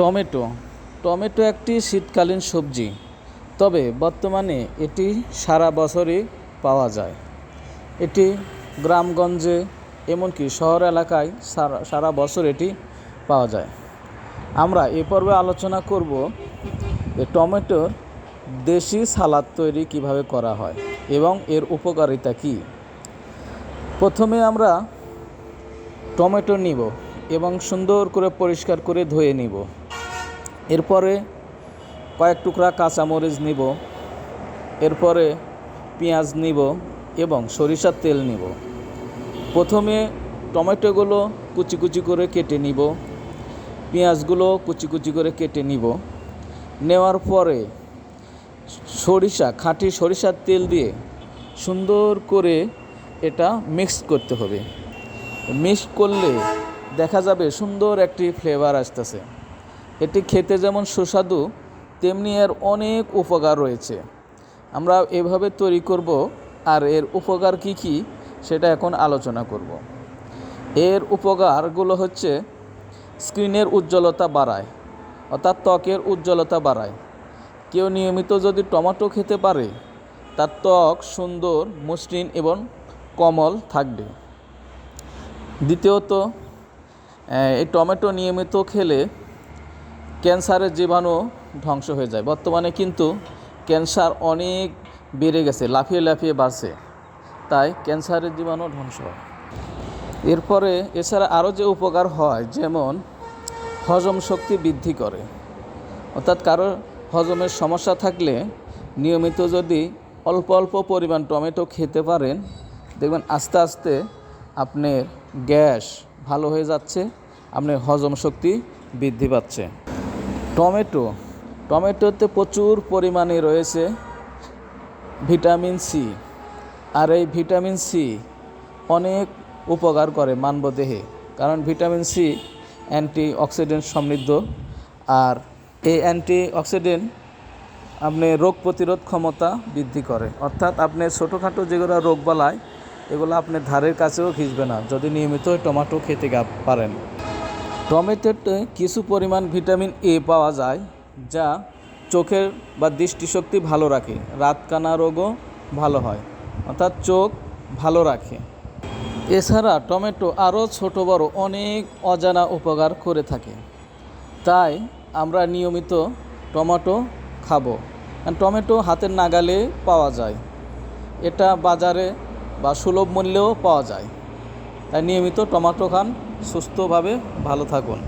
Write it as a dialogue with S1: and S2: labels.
S1: Tomato. Tomato একটি শীতকালীন সবজি, তবে বর্তমানে এটি সারা বছরই পাওয়া যায়। এটি গ্রামগঞ্জে, এমনকি শহর এলাকায় সারা সারা বছর এটি পাওয়া যায়। আমরা এ পর্বে আলোচনা করব যে টমেটোর দেশি সালাদ তৈরি কীভাবে করা হয় এবং এর উপকারিতা কী। প্রথমে আমরা টমেটো নিব এবং সুন্দর করে পরিষ্কার করে ধুয়ে নিব। এরপরে কয়েক টুকরা কাঁচামরিচ নিব, এরপরে পেঁয়াজ নিব এবং সরিষার তেল নিব। প্রথমে টমেটোগুলো কুচি কুচি করে কেটে নিব, পেঁয়াজগুলো কুচি কুচি করে কেটে নিব। নেওয়ার পরে সরিষা, খাঁটি সরিষার তেল দিয়ে সুন্দর করে এটা মিক্স করতে হবে। মিক্স করলে দেখা যাবে সুন্দর একটি ফ্লেভার আসতেছে। এটি খেতে যেমন সুস্বাদু, তেমনি এর অনেক উপকার রয়েছে। আমরা এভাবে তৈরি করব, আর এর উপকার কি কি সেটা এখন আলোচনা করব। এর উপকারগুলো হচ্ছে স্ক্রিনের উজ্জ্বলতা বাড়ায়, অর্থাৎ ত্বকের উজ্জ্বলতা বাড়ায়। কেউ নিয়মিত যদি টমেটো খেতে পারে, তার ত্বক সুন্দর, মসৃণ এবং কোমল থাকবে। দ্বিতীয়ত এই টমেটো নিয়মিত খেলে ক্যান্সারের জীবাণু ধ্বংস হয়ে যায়। বর্তমানে কিন্তু ক্যান্সার অনেক বেড়ে গেছে, লাফিয়ে লাফিয়ে বাড়ছে। তাই ক্যান্সারের জীবাণু ধ্বংস হয়। এরপরে এছাড়া আরও যে উপকার হয়, যেমন হজম শক্তি বৃদ্ধি করে। অর্থাৎ কারও হজমের সমস্যা থাকলে নিয়মিত যদি অল্প অল্প পরিমাণ টমেটো খেতে পারেন, দেখবেন আস্তে আস্তে আপনার গ্যাস ভালো হয়ে যাচ্ছে, আপনার হজম শক্তি বৃদ্ধি পাচ্ছে। টমেটো। টমেটোতে প্রচুর পরিমাণে রয়েছে ভিটামিন সি। আর এই ভিটামিন সি অনেক উপকার করে মানবদেহে। কারণ ভিটামিন সি অ্যান্টি অক্সিডেন্ট সমৃদ্ধ। আর এই অ্যান্টি অক্সিডেন্ট আপনি রোগ প্রতিরোধ ক্ষমতা বৃদ্ধি করে। অর্থাৎ আপনি ছোটোখাটো যেগুলো রোগ বালায়, এগুলো আপনি ধারের কাছেও ঘিসবে না। যদি নিয়মিত টমেটো খেতে পারেন। টমেটোতে কিছু পরিমাণ ভিটামিন এ পাওয়া যায়, যা চোখের বা দৃষ্টিশক্তি ভালো রাখে। রাতকানা রোগও ভালো হয়, অর্থাৎ চোখ ভালো রাখে। এছাড়া টমেটো আরও ছোট বড় অনেক অজানা উপকার করে থাকে। তাই আমরা নিয়মিত টমেটো খাব। টমেটো হাতের নাগালে পাওয়া যায়। এটা বাজারে বা সুলভ মূল্যেও পাওয়া যায়। তাই নিয়মিত টমেটো খান সুস্থভাবে ভালো থাকুন।